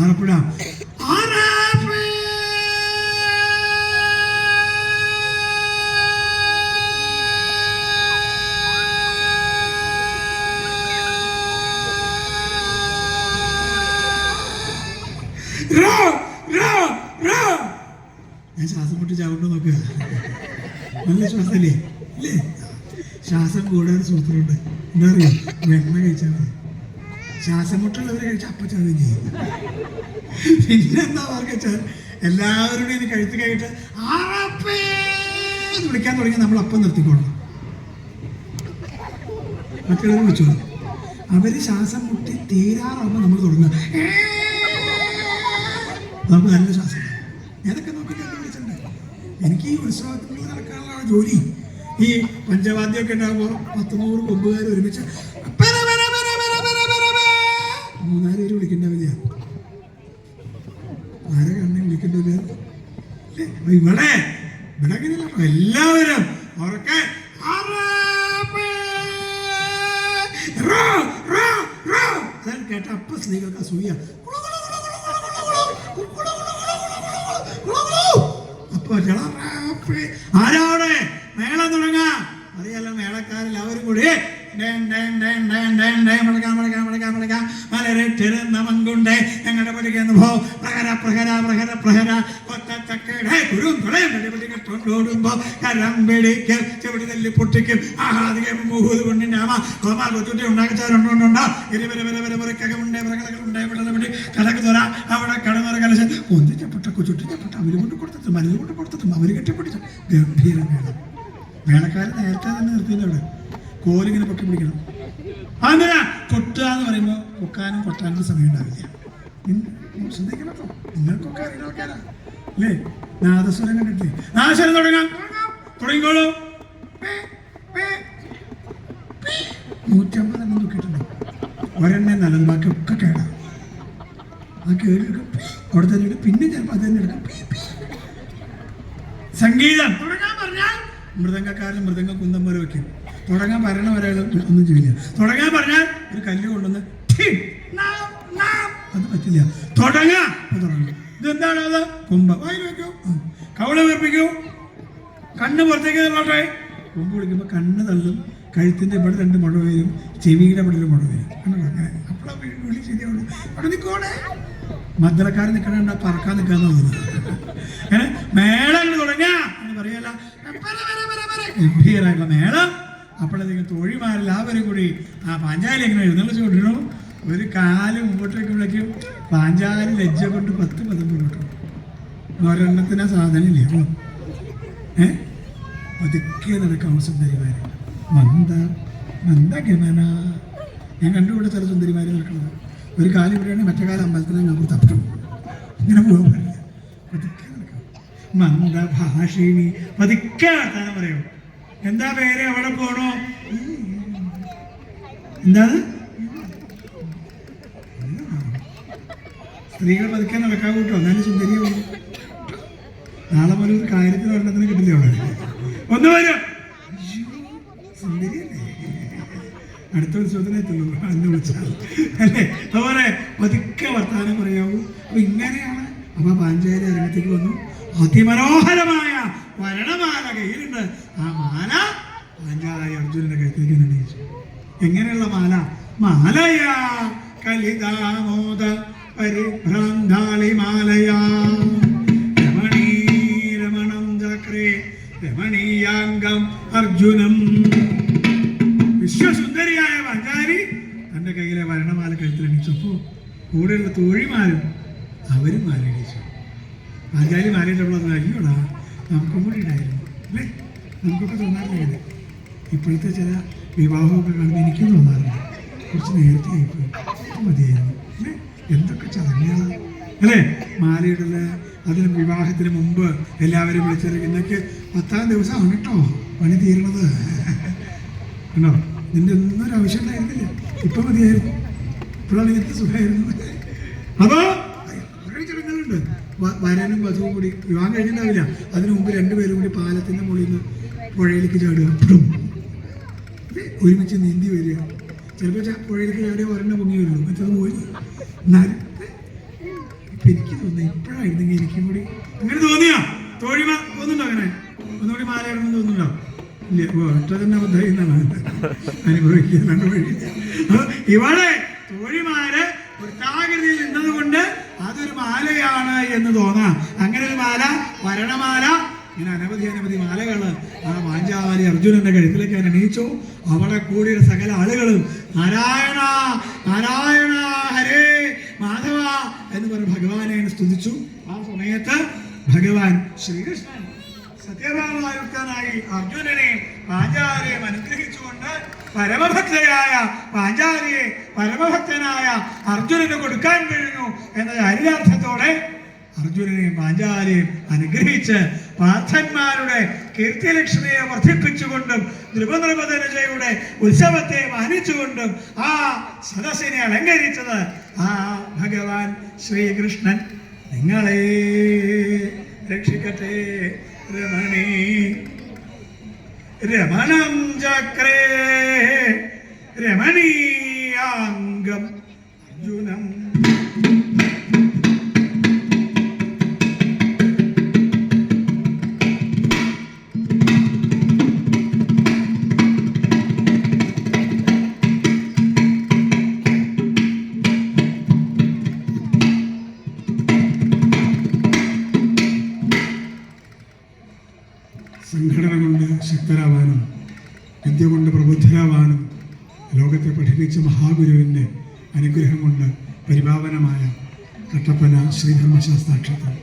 ആലപ്പുഴ. ഞാൻ ശ്വാസം മുട്ടി ചാവുണ്ടോ നോക്കുക നല്ല ശ്വാസമല്ലേ ഇല്ലേ? ശ്വാസം കൂടാൻ സൂത്രമുണ്ട്. എന്താ അറിയാം? വെണ്ണ കഴിച്ചാൽ മതി. ശ്വാസം കഴിച്ച അപ്പം ചാവുകയും ചെയ്യും. പിന്നെ എന്താ വെച്ചാൽ എല്ലാവരുടെയും ഇത് കഴുത്ത് കഴിഞ്ഞിട്ട് ആറപ്പേ വിളിക്കാൻ തുടങ്ങി നമ്മൾ അപ്പം നിർത്തിക്കോളാം. മറ്റുള്ളവർ വിളിച്ചോളൂ. അവർ ശ്വാസം മുട്ടി തീരാറാകുമ്പോൾ നമ്മൾ തുടങ്ങുക നമുക്ക് നല്ല ശ്വാസം ഏതൊക്കെ ഞാനൊക്കെ നോക്കി വിളിച്ചിട്ടുണ്ട്? എനിക്ക് ഈ ഉത്സവത്തിൽ നടക്കാനുള്ള ജോലി. ഈ പഞ്ചവാദ്യമൊക്കെ ഉണ്ടാകുമ്പോൾ പത്ത് നൂറ് കൊമ്പുകാർ ഒരുമിച്ച് മൂന്നാൽ പേര് വിളിക്കേണ്ടവില്ല ആരെ കണ്ണെ വിളിക്കേണ്ടത് ഇവിടെ ഇവിടെ. എല്ലാവരും. അതാണ് കേട്ട അപ്പ സ്ത്രീകൾക്ക് അസൂയ അപ്പൊ. ആരാവിടെ മേളം തുടങ്ങാം അറിയാലോ മേളക്കാരെല്ലാവരും കൂടി ഡേം ഡേം ഡേം ഡേം ഡേം ഡേം മുഴക്കാം, മുഴക്കാം. മലരിട്ടിരുന്ന മങ്കുണ്ടേ ഞങ്ങളുടെ പഠിക്കുന്നു പോ പ്രഹര പ്രഹര പ്രഹര പ്രഹര. കൊത്തച്ചക്കയുടെ കുരും കൊണ്ടോടുമ്പോ കരം പിടിക്കും ചെവിടി തല്ലി പൊട്ടിക്കും. ആഹാദികം മൂഹൂത് കൊണ്ടിന്റെ ആമ. കോമാ കൊച്ചുട്ടി ഉണ്ടാക്കിച്ചാരുണ്ടോണ്ടോ ഇരുവരെ വരെ വരെ മുറക്കകമുണ്ടേ പ്രകളകളുണ്ടേ പിള്ളി കലക്ക് തുറ. അവിടെ കടമറ കലശ. ഒന്നിച്ചപ്പെട്ട കൊച്ചുട്ടിച്ചപ്പെട്ട അവർ കൊണ്ട് കൊടുത്തത് മരുന്ന് കൊണ്ട് കൊടുത്തിട്ടും അവർ കെട്ടിപ്പിടിച്ചു ഗംഭീരം വേണം. വേളക്കാരൻ നേരത്തെ തന്നെ നിർത്തിയില്ല അവിടെ. കോലിങ്ങനെ പൊക്കി പിടിക്കണം. അങ്ങനെ കൊട്ടുക എന്ന് പറയുമ്പോൾ കൊക്കാനും കൊട്ടാനും സമയം ഉണ്ടാവില്ല ശ്രദ്ധിക്കണം നിങ്ങൾക്കൊക്കെ അറിയുന്ന അല്ലേ? നാദസ്വരം കണ്ടിട്ടില്ലേ? നാദസ്വരം തുടങ്ങാം. തുടങ്ങിക്കോളൂ. നൂറ്റമ്പത് എണ്ണം നോക്കിയിട്ടുണ്ടോ ഒരെണ്ണേ നല്ലത് ബാക്കിയൊക്കെ കേടാ. ആ കേട് അവിടെ തന്നെ എടുക്കും പിന്നെ ചിലപ്പോൾ അത് തന്നെ എടുക്കും. സംഗീതം. തുടങ്ങാൻ പറഞ്ഞാൽ മൃദംഗക്കാരൻ മൃദംഗ കുന്തം പോലെ വെക്കും. തുടങ്ങാൻ പറയണ ഒരാൾ ഒന്നും ചെയ്യില്ല. തുടങ്ങാൻ പറഞ്ഞാൽ ഒരു കല്ല് കൊണ്ടുവന്ന്. അത് പറ്റില്ല. തുടങ്ങാ. തുടങ്ങും. ഇതെന്താണ് അത്? കുമ്പ. വായിൽ വെക്കൂ. കവള വീർപ്പിക്കൂ. കണ്ണ് പുറത്തേക്ക് തള്ളട്ടെ. കൊമ്പ് വിളിക്കുമ്പോൾ കണ്ണ് തള്ളും. കഴുത്തിന്റെ ഇവിടെ രണ്ട് മുട വരും. ചെവിയുടെ ഇവിടെ ഒരു മുട വരും. കണ്ടോ അങ്ങനെ. അപ്പോഴാ വിളി ശരിയാവുള്ളൂ. അവിടെ നിൽക്കോടെ മദ്രക്കാർ നിൽക്കണ പറക്കാൻ നിൽക്കാന്ന് തോന്നുന്നു അങ്ങനെ മേളം തുടങ്ങാ. എന്ന് പറയല്ല. ഗംഭീരായിട്ടുള്ള മേളം? അപ്പോഴത്തേക്കും തൊഴിമാരെല്ലാവരും കൂടി ആ പാഞ്ചാലി എങ്ങനെ എഴുന്നള്ളിച്ച് കൊണ്ടിരുന്നു. ഒരു കാൽ മുമ്പോട്ടേക്ക് വിളിക്കും പാഞ്ചാലി ലജ്ജ കൊണ്ട് പത്ത് പദം മുന്നോട്ട് ഒരെണ്ണത്തിന് ആ സാധനം ഇല്ല? ഓ. ഏ? ഒതുക്കെ നടക്കാം സുന്ദരിമാര്. മന്ദ മന്ദഗമന ഞാൻ കണ്ടുകൂടെ ചില സുന്ദരിമാര് നടക്കുന്നത്. ഒരു കാലം ഇവിടെയാണ് മറ്റേ കാലം അമ്പലത്തിൽ നമുക്ക് തപ്പും. ഇങ്ങനെ പോകാൻ പറ്റില്ല. പതുക്കെ നടക്കാം മന്ദഭാഷിണി പതുക്കെ വർത്താനം പറയൂ. എന്താ പേര്? എവിടെ പോണോ? എന്താണ് സ്ത്രീകൾ പതുക്കെ നടക്കാൻ കൂട്ടോ. എന്നാലും സുന്ദരിയാവുള്ളൂ നാളെ പോലെ ഒരു കാര്യത്തിന് ഒരെണ്ണത്തിന് കിട്ടില്ല അവിടെ. ഒന്ന് വരും. അടുത്ത ഉത്സവത്തിന് എത്തുള്ളൂ അന്ന് വിളിച്ചാൽ. അല്ലേ? അതുപോലെ പതുക്കെ വർത്താനം പറയാവൂ. അപ്പൊ ഇങ്ങനെയാണ് അപ്പൊ പാഞ്ചാലി രംഗത്തേക്ക് വന്നു. അതിമനോഹരമായ വരണമാല കയ്യിലുണ്ട് ആ മാല പാഞ്ചാലി അർജുനന്റെ കഴുത്തേക്ക് നടിച്ചു എങ്ങനെയുള്ള മാല? മാലയാ കലിതാമോദ പരിഭ്രാന്താളി മാലയാ. രമണീരമണം ചക്രേ രമണീയാംഗം അർജുനം. വിശ്വസുന്ദരിയായ വഞ്ചാരി തന്റെ കയ്യിലെ വരണമാല കഴുത്തിലണിച്ചപ്പോ കൂടെയുള്ള തോഴിമാരും അവരും മാലണിച്ചു ആചാരി മാലയിട്ടപ്പോൾ അയ്യോടാ നമുക്കും കൂടി ഉണ്ടായിരുന്നു. അല്ലേ? നമുക്കൊക്കെ തോന്നാറില്ല ഇപ്പോഴത്തെ ചില വിവാഹമൊക്കെ കാണുമ്പോൾ എനിക്കും തോന്നാറില്ല കുറച്ച് നേരത്തെ ആയിപ്പോയി. മതിയായിരുന്നു. അല്ലേ? എന്തൊക്കെ ചടങ്ങുകളാണ് അല്ലേ? മാലയിടൽ അതിന് വിവാഹത്തിന് മുമ്പ് എല്ലാവരും വിളിച്ചത് ഇന്നൊക്കെ പത്താം ദിവസമാണ് കേട്ടോ പണി തീരണത് കണ്ടോ? നിന്റെ ഒന്നും ഒരു ആവശ്യം ഉണ്ടായിരുന്നില്ല. ഇപ്പൊ മതിയായിരുന്നു. ഇപ്പോഴാണ് എനിക്ക് സുഖമായിരുന്നു വ- വരനും വധുവും കൂടി വിവാഹം കഴിഞ്ഞിട്ടുണ്ടാവില്ല. അതിനു മുമ്പ് രണ്ടുപേരും കൂടി പാലത്തിന്റെ മുകളിൽ നിന്ന് പുഴയിലേക്ക് ചാടുക. പുടും. ഒരുമിച്ച് നീന്തി വരിക. ചിലപ്പോൾ പുഴയിലേക്ക് ചാടിയ ഒരെണ്ണം പൊങ്ങി വരുള്ളൂ മറ്റത് പോയി എന്നാലും ഇപ്പോഴായിരുന്നെങ്കിൽ എനിക്കും കൂടി. അങ്ങനെ തോന്നിയാ? തോഴി തോന്നുന്നുണ്ടോ അങ്ങനെ? ഒന്നുകൂടി മാല ഇടണമെന്ന് തോന്നുന്നുണ്ടോ? ഇല്ല. ഒറ്റ തന്നെ ബുദ്ധിന്നാണ് അനുഭവിക്കാനാണ് വഴിയില്ല. ഇവിടെ തോഴിമാര് വൃത്താകൃതിയിൽ നിന്നത് കൊണ്ട് അതൊരു മാലയാണ് എന്ന് തോന്നാം. അങ്ങനെ ഒരു മാല വരണമാല ഇങ്ങനെ അനവധി അനവധി മാലകൾ ആ വാഞ്ചാവാലി അർജുനന്റെ കഴുത്തിലേക്ക് ഞാൻ എണീച്ചു. അവിടെ കൂടിയ സകല ആളുകളും നാരായണ നാരായണ ഹരേ മാധവ എന്ന് പറഞ്ഞ് ഭഗവാനെ സ്തുതിച്ചു. ആ സമയത്ത് ഭഗവാൻ ശ്രീകൃഷ്ണൻ സത്യഭാമായുക്തനായി അർജുനനെ പാഞ്ചാലിയെ അനുഗ്രഹിച്ചുകൊണ്ട് പരമഭക്തയായ പാഞ്ചാലിയെ പരമഭക്തനായ അർജുനന് കൊടുക്കാൻ കഴിഞ്ഞു എന്ന ചാരിതാർത്ഥത്തോടെ അർജുനനെയും പാഞ്ചാലിയും അനുഗ്രഹിച്ച് പാർത്ഥന്മാരുടെ കീർത്തിലക്ഷ്മിയെ വർദ്ധിപ്പിച്ചുകൊണ്ടും ധ്രുവനൃപതനജയുടെ ഉത്സവത്തെ മാനിച്ചുകൊണ്ടും ആ സദസ്സിനെ അലങ്കരിച്ചത് ആ ഭഗവാൻ ശ്രീകൃഷ്ണൻ. നിങ്ങളെ രക്ഷിക്കട്ടെ രമണി. രമണം ചക്രേ രമണീയാംഗം അർജുനം. സംഘടന കൊണ്ട് ശക്തരാവാനും വിദ്യ കൊണ്ട് പ്രബുദ്ധരാവാനും ലോകത്തെ പഠിപ്പിച്ച മഹാഗുരുവിന്റെ അനുഗ്രഹം കൊണ്ട് പരിപാവനമായ കട്ടപ്പന ശ്രീധർമ്മശാസ്താക്ഷേത്രം.